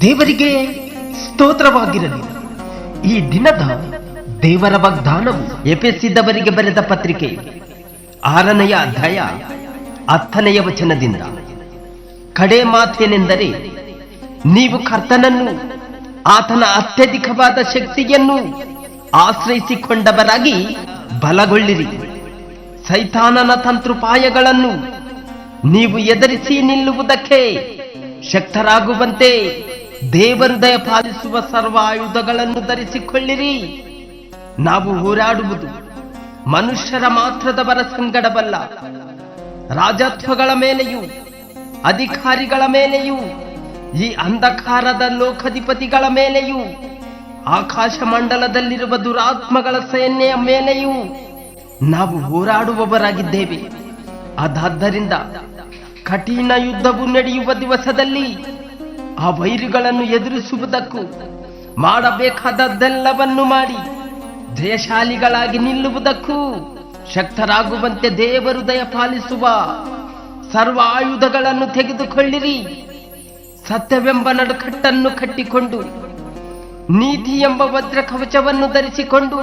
ದೇವರಿಗೆ ಸ್ತೋತ್ರವಾಗಿರಲಿ. ಈ ದಿನದ ದೇವರ ವಾಗ್ದಾನವು ಎಪಿಸಿದವರಿಗೆ ಬರೆದ ಪತ್ರಿಕೆ ಆರನೆಯ ಅಧ್ಯಾಯ ಹತ್ತನೆಯ ವಚನದಿಂದ. ಕಡೆ ಮಾತೇನೆಂದರೆ, ನೀವು ಕರ್ತನನ್ನು, ಆತನ ಅತ್ಯಧಿಕವಾದ ಶಕ್ತಿಯನ್ನು ಆಶ್ರಯಿಸಿಕೊಂಡವರಾಗಿ ಬಲಗೊಳ್ಳಿರಿ. ಸೈತಾನನ ತಂತ್ರೋಪಾಯಗಳನ್ನು ನೀವು ಎದುರಿಸಿ ನಿಲ್ಲುವುದಕ್ಕೆ ಶಕ್ತರಾಗುವಂತೆ ದೇವರು ದಯ ಪಾಲಿಸುವ ಸರ್ವ ಆಯುಧಗಳನ್ನು ಧರಿಸಿಕೊಳ್ಳಿರಿ. ನಾವು ಹೋರಾಡುವುದು ಮನುಷ್ಯರ ಮಾತ್ರದವರ ಸಂಗಡವಲ್ಲ. ರಾಜತ್ವಗಳ ಮೇಲೆಯೂ ಅಧಿಕಾರಿಗಳ ಮೇಲೆಯೂ ಈ ಅಂಧಕಾರದ ಲೋಕಾಧಿಪತಿಗಳ ಮೇಲೆಯೂ ಆಕಾಶ ಮಂಡಲದಲ್ಲಿರುವ ದುರಾತ್ಮಗಳ ಸೇನೆಯ ಮೇಲೆಯೂ ನಾವು ಹೋರಾಡುವವರಾಗಿದ್ದೇವೆ. ಅದಾದ್ದರಿಂದ ಕಠಿಣ ಯುದ್ಧವು ನಡೆಯುವ ದಿವಸದಲ್ಲಿ ಆ ವೈರಿಗಳನ್ನು ಎದುರಿಸುವುದಕ್ಕೂ ಮಾಡಬೇಕಾದದ್ದೆಲ್ಲವನ್ನು ಮಾಡಿ ಜಯಶಾಲಿಗಳಾಗಿ ನಿಲ್ಲುವುದಕ್ಕೂ ಶಕ್ತರಾಗುವಂತೆ ದೇವರು ಹೃದಯ ಪಾಲಿಸುವ ಸರ್ವ ಆಯುಧಗಳನ್ನು ತೆಗೆದುಕೊಳ್ಳಿರಿ. ಸತ್ಯವೆಂಬ ನಡುಕಟ್ಟನ್ನು ಕಟ್ಟಿಕೊಂಡು, ನೀತಿ ಎಂಬ ವಜ್ರ ಕವಚವನ್ನು ಧರಿಸಿಕೊಂಡು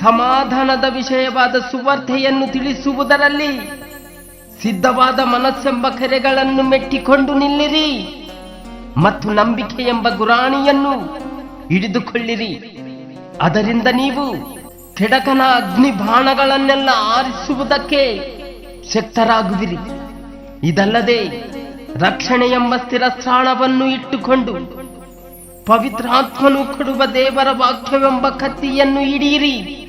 ಸಮಾಧಾನದ ವಿಷಯವಾದ ಸುವಾರ್ತೆಯನ್ನು ತಿಳಿಸುವುದರಲ್ಲಿ ಸಿದ್ಧವಾದ ಮನಸ್ಸೆಂಬ ಕೆರೆಗಳನ್ನು ಮೆಟ್ಟಿಕೊಂಡು ನಿಲ್ಲಿರಿ ಮತ್ತು ನಂಬಿಕೆ ಎಂಬ ಗುರಾಣಿಯನ್ನು ಹಿಡಿದುಕೊಳ್ಳಿರಿ. ಅದರಿಂದ ನೀವು ಕೆಡಕನ ಅಗ್ನಿ ಬಾಣಗಳನ್ನೆಲ್ಲ ಆರಿಸುವುದಕ್ಕೆ ಶಕ್ತರಾಗುವಿರಿ. ಇದಲ್ಲದೆ ರಕ್ಷಣೆ ಎಂಬ ಸ್ಥಿರಸ್ಥಾನವನ್ನು ಇಟ್ಟುಕೊಂಡು ಪವಿತ್ರಾತ್ಮನು ಕೊಡುವ ದೇವರ ವಾಕ್ಯವೆಂಬ ಕತ್ತಿಯನ್ನು ಹಿಡಿಯಿರಿ.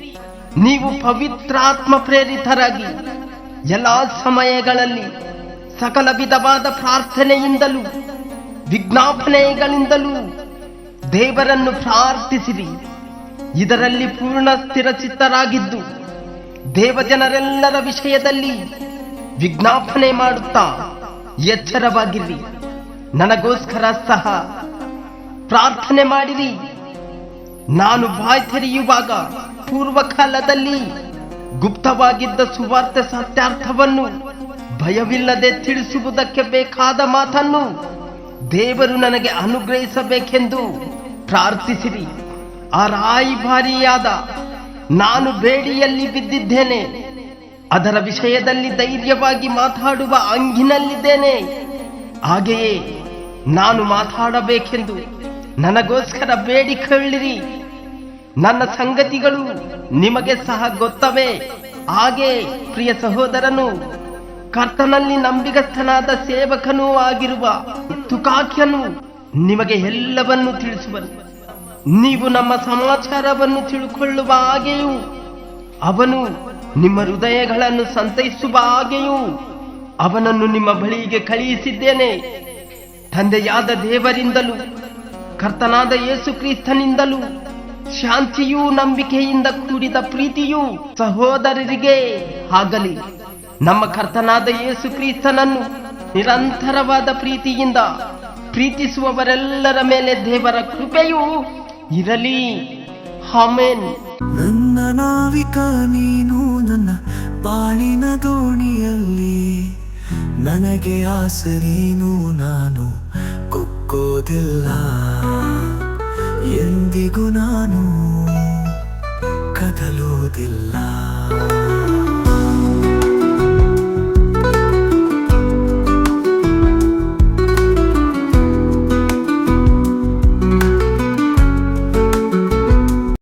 ನೀವು ಪವಿತ್ರಾತ್ಮ ಪ್ರೇರಿತರಾಗಿ ಎಲ್ಲ ಸಮಯಗಳಲ್ಲಿ ಸಕಲ ವಿಧವಾದ ಪ್ರಾರ್ಥನೆಯಿಂದಲೂ ವಿಜ್ಞಾಪನೆಗಳಿಂದಲೂ ದೇವರನ್ನು ಪ್ರಾರ್ಥಿಸಿರಿ. ಇದರಲ್ಲಿ ಪೂರ್ಣ ಸ್ಥಿರಚಿತ್ತರಾಗಿದ್ದು ದೇವಜನರೆಲ್ಲರ ವಿಷಯದಲ್ಲಿ ವಿಜ್ಞಾಪನೆ ಮಾಡುತ್ತಾ ಎಚ್ಚರವಾಗಿರಿ. ನನಗೋಸ್ಕರ ಸಹ ಪ್ರಾರ್ಥನೆ ಮಾಡಿರಿ. ನಾನು ಬಾಯ್ ತೆರೆಯುವಾಗ ಪೂರ್ವಕಾಲದಲ್ಲಿ ಗುಪ್ತವಾಗಿದ್ದ ಸುವಾರ್ತೆ ಸತ್ಯಾರ್ಥವನ್ನು ಭಯವಿಲ್ಲದೆ ತಿಳಿಸುವುದಕ್ಕೆ ಬೇಕಾದ ಮಾತನ್ನು ದೇವರು ನನಗೆ ಅನುಗ್ರಹಿಸಬೇಕೆಂದು ಪ್ರಾರ್ಥಿಸಿರಿ. ಆ ರಾಯಿಭಾರಿಯಾದ ನಾನು ಬೇಡಿಯಲ್ಲಿ ಬಿದ್ದಿದ್ದೇನೆ. ಅದರ ವಿಷಯದಲ್ಲಿ ಧೈರ್ಯವಾಗಿ ಮಾತಾಡುವ ಅಂಗಿನಲ್ಲಿದ್ದೇನೆ. ಹಾಗೆಯೇ ನಾನು ಮಾತಾಡಬೇಕೆಂದು ನನಗೋಸ್ಕರ ಬೇಡಿಕೊಳ್ಳಿರಿ. ನನ್ನ ಸಂಗತಿಗಳು ನಿಮಗೆ ಸಹ ಗೊತ್ತವೆ. ಹಾಗೆ ಪ್ರಿಯ ಸಹೋದರನು, ಕರ್ತನಲ್ಲಿ ನಂಬಿಗಸ್ಥನಾದ ಸೇವಕನೂ ಆಗಿರುವ ತುಕಾಖ್ಯನು ನಿಮಗೆ ಎಲ್ಲವನ್ನೂ ತಿಳಿಸುವನು. ನೀವು ನಮ್ಮ ಸಮಾಚಾರವನ್ನು ತಿಳುಕೊಳ್ಳುವ ಹಾಗೆಯೂ, ಅವನು ನಿಮ್ಮ ಹೃದಯಗಳನ್ನು ಸಂತೈಸುವ ಹಾಗೆಯೂ ಅವನನ್ನು ನಿಮ್ಮ ಬಳಿಗೆ ಕಳುಹಿಸಿದ್ದೇನೆ. ತಂದೆಯಾದ ದೇವರಿಂದಲೂ, ಕರ್ತನಾದ ಯೇಸು ಕ್ರಿಸ್ತನಿಂದಲೂ ಶಾಂತಿಯೂ ನಂಬಿಕೆಯಿಂದ ಕೂಡಿದ ಪ್ರೀತಿಯೂ ಸಹೋದರರಿಗೆ ಆಗಲಿ. ನಮ್ಮ ಕರ್ತನಾದ ಯೇಸು ಕ್ರಿಸ್ತನನ್ನು ನಿರಂತರವಾದ ಪ್ರೀತಿಯಿಂದ ಪ್ರೀತಿಸುವವರೆಲ್ಲರ ಮೇಲೆ ದೇವರ ಕೃಪೆಯು ಇರಲಿ. ಹಮೇನ್ ನನ್ನ ನಾವಿಕ ನೀನು ನನ್ನ ಬಾಳಿನ ದೋಣಿಯಲ್ಲಿ. ನನಗೆ ಆಸರೇನು ನೀನು ಕುಕ್ಕೋದಿಲ್ಲ. ಎಂದಿಗೂ ನಾನು